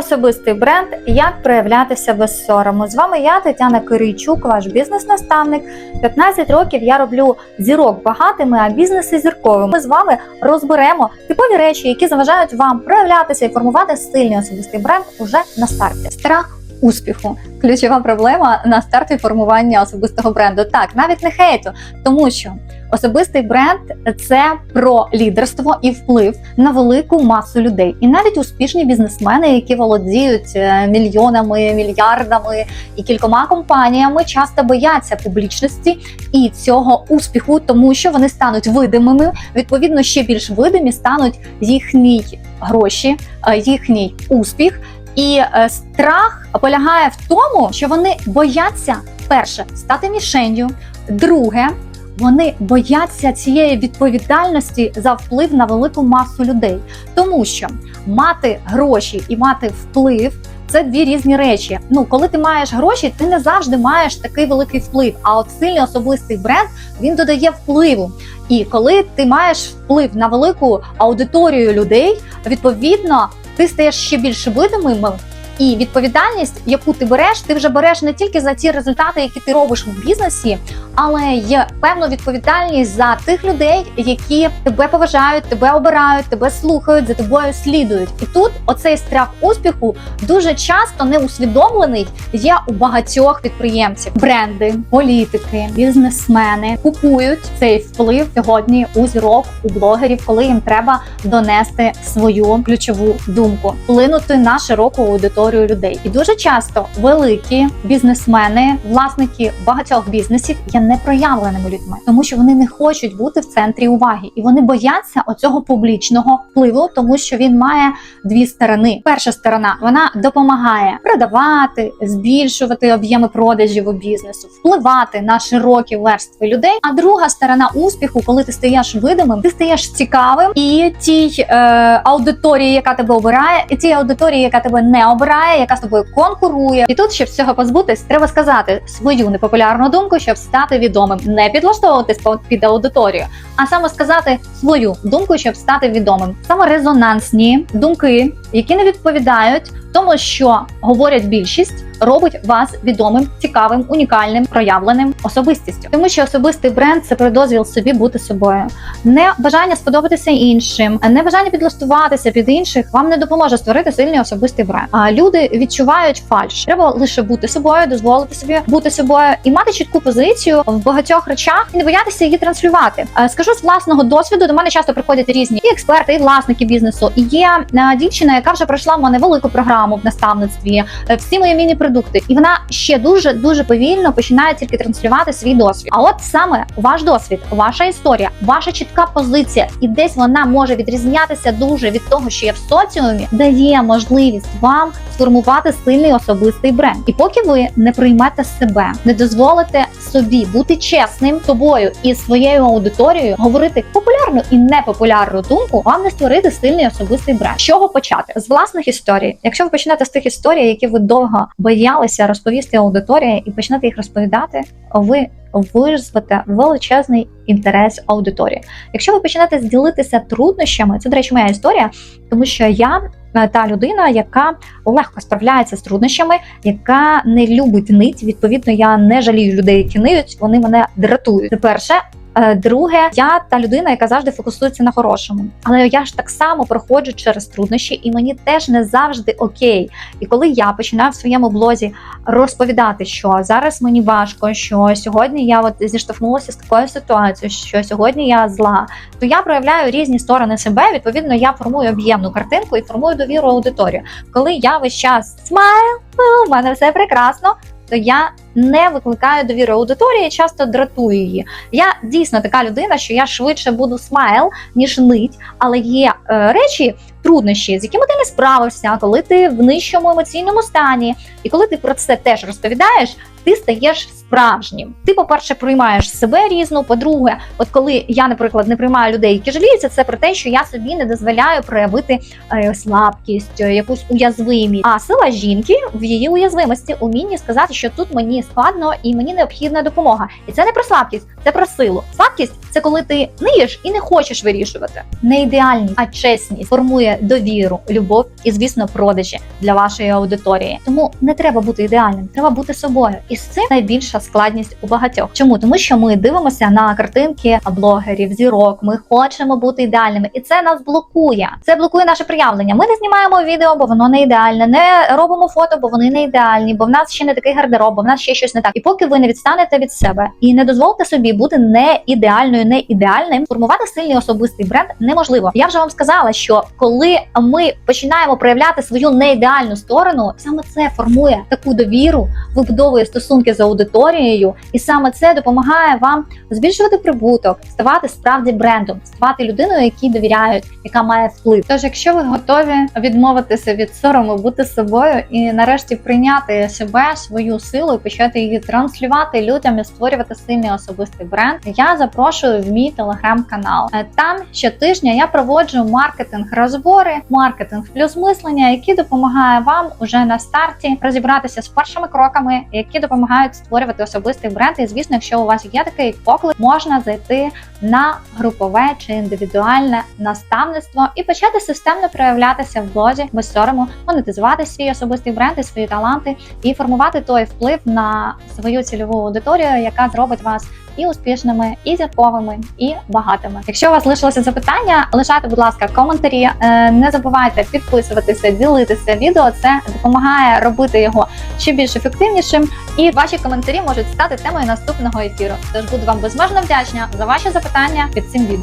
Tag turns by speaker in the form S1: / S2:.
S1: Особистий бренд як проявлятися без сорому. З вами я, Тетяна Кирийчук, ваш бізнес-наставник. 15 років я роблю зірок багатими, а бізнеси зірковими. Ми з вами розберемо типові речі, які заважають вам проявлятися і формувати стильний особистий бренд уже на старті. Страх успіху ключова проблема на старті формування особистого бренду. Так, навіть не хейту, тому що особистий бренд це про лідерство і вплив на велику масу людей. І навіть успішні бізнесмени, які володіють е, мільйонами, мільярдами і кількома компаніями, часто бояться публічності і цього успіху, тому що вони стануть видимими. Відповідно, ще більш видимі стануть їхні гроші, е, їхній успіх. І е, страх полягає в тому, що вони бояться перше стати мішенью, друге. Вони бояться цієї відповідальності за вплив на велику масу людей, тому що мати гроші і мати вплив це дві різні речі. Ну, коли ти маєш гроші, ти не завжди маєш такий великий вплив. А от сильний особистий бренд він додає впливу. І коли ти маєш вплив на велику аудиторію людей, відповідно ти стаєш ще більш видимим. І відповідальність, яку ти береш, ти вже береш не тільки за ті результати, які ти робиш в бізнесі, але й певну відповідальність за тих людей, які тебе поважають, тебе обирають, тебе слухають, за тобою слідують. І тут оцей страх успіху дуже часто неусвідомлений є у багатьох підприємців. Бренди, політики, бізнесмени купують цей вплив сьогодні у зірок, у блогерів, коли їм треба донести свою ключову думку, вплинути на широку аудиторію людей. І дуже часто великі бізнесмени, власники багатьох бізнесів є непроявленими людьми, тому що вони не хочуть бути в центрі уваги, і вони бояться оцього публічного впливу, тому що він має дві сторони. Перша сторона вона допомагає продавати, збільшувати об'єми продажів у бізнесу, впливати на широкі верстви людей. А друга сторона успіху, коли ти стаєш видимим, ти стаєш цікавим і тій е, аудиторії, яка тебе обирає, і тій аудиторії, яка тебе не обирає, яка з тобою конкурує. І тут, щоб цього позбутись, треба сказати свою непопулярну думку, щоб стати відомим, не підлаштовуватись під аудиторію, а саме сказати свою думку, щоб стати відомим. Саме резонансні думки, які не відповідають тому, що говорять більшість. Робить вас відомим, цікавим, унікальним, проявленим особистістю, тому що особистий бренд це про дозвіл собі бути собою, не бажання сподобатися іншим, не бажання підлаштуватися під інших вам не допоможе створити сильний особистий бренд. А люди відчувають фальш. Треба лише бути собою, дозволити собі бути собою і мати чітку позицію в багатьох речах і не боятися її транслювати. Е, Скажу з власного досвіду. До мене часто приходять різні і експерти, і власники бізнесу. І є е, дівчина, яка вже пройшла в мене велику програму в наставництві. е, Всі мої міні-продукти, і вона ще дуже дуже повільно починає тільки транслювати свій досвід. А от саме ваш досвід, ваша історія, ваша чітка позиція, і десь вона може відрізнятися дуже від того, що є в соціумі, дає можливість вам сформувати сильний особистий бренд. І поки ви не приймете себе, не дозволите собі бути чесним собою і своєю аудиторією, говорити популярну і непопулярну думку, вам не створити сильний особистий бренд. З чого почати? З власних історій. Якщо ви почнете з тих історій, які ви довго боялися розповісти аудиторії, і почнете їх розповідати, ви визвете величезний інтерес аудиторії. Якщо ви почнете ділитися труднощами, це до речі, моя історія, тому що я е, та людина, яка легко справляється з труднощами, яка не любить нить. Відповідно, я не жалію людей, які ниють, вони мене дратують. Це перше. Е, Друге, я та людина, яка завжди фокусується на хорошому. Але я ж так само проходжу через труднощі, і мені теж не завжди окей. І коли я починаю в своєму блозі розповідати, що зараз мені важко, що сьогодні я от зіштовхнулася з такою ситуацією, що сьогодні я зла, то я проявляю різні сторони себе. Відповідно, я формую об'ємну картинку і формую довіру аудиторію. Коли я весь час смайл, у мене все прекрасно. То я не викликаю довіру аудиторії, часто дратую її. Я дійсно така людина, що я швидше буду смайл, ніж нить, але є е, речі, труднощі, з якими ти не справився, коли ти в нижчому емоційному стані, і коли ти про це теж розповідаєш, ти стаєш справжнім. Ти, по-перше, приймаєш себе різну. По-друге, от коли я, наприклад, не приймаю людей, які жаліються, це про те, що я собі не дозволяю проявити е, слабкість, е, якусь уязвимість. А сила жінки в її уязвимості умінні сказати, що тут мені складно і мені необхідна допомога. І це не про слабкість, це про силу. Слабкість це коли ти ниєш і не хочеш вирішувати. Не ідеальність, а чесність формує довіру, любов і, звісно, продажі для вашої аудиторії. Тому не треба бути ідеальним, треба бути собою. І з цим найбільша складність у багатьох. Чому? Тому що ми дивимося на картинки блогерів, зірок. Ми хочемо бути ідеальними, і це нас блокує. Це блокує наше проявлення. Ми не знімаємо відео, бо воно не ідеальне, не робимо фото, бо вони не ідеальні, бо в нас ще не такий гардероб, бо в нас ще щось не так. І поки ви не відстанете від себе і не дозволите собі бути не ідеальною, не ідеальним, формувати сильний особистий бренд неможливо. Я вже вам сказала, що коли ми починаємо проявляти свою неідеальну сторону, саме це формує таку довіру, вибудовує стосунки з аудиторією, і саме це допомагає вам збільшувати прибуток, ставати справді брендом, ставати людиною, якій довіряють, яка має вплив. Тож, якщо ви готові відмовитися від сорому, бути собою і нарешті прийняти себе, свою силу і почати її транслювати людям і створювати сильний особистий бренд, я запрошую в мій телеграм-канал. Е, Там щотижня я проводжу маркетинг розбори, маркетинг плюс мислення, які допомагає вам уже на старті розібратися з першими кроками, які допомагають створювати особистий бренд. І звісно, якщо у вас є такий поклик, можна зайти на групове чи індивідуальне наставництво і почати системно проявлятися в блозі без сорому, монетизувати свій особистий бренд і свої таланти, і формувати той вплив на свою цільову аудиторію, яка зробить вас і успішними, і зірковими, і багатими. Якщо у вас лишилося запитання, лишайте, будь ласка, коментарі. Е, Не забувайте підписуватися, ділитися відео. Це допомагає робити його ще більш ефективнішим. І ваші коментарі можуть стати темою наступного ефіру. Тож буду вам безмежно вдячна за ваші запитання під цим відео.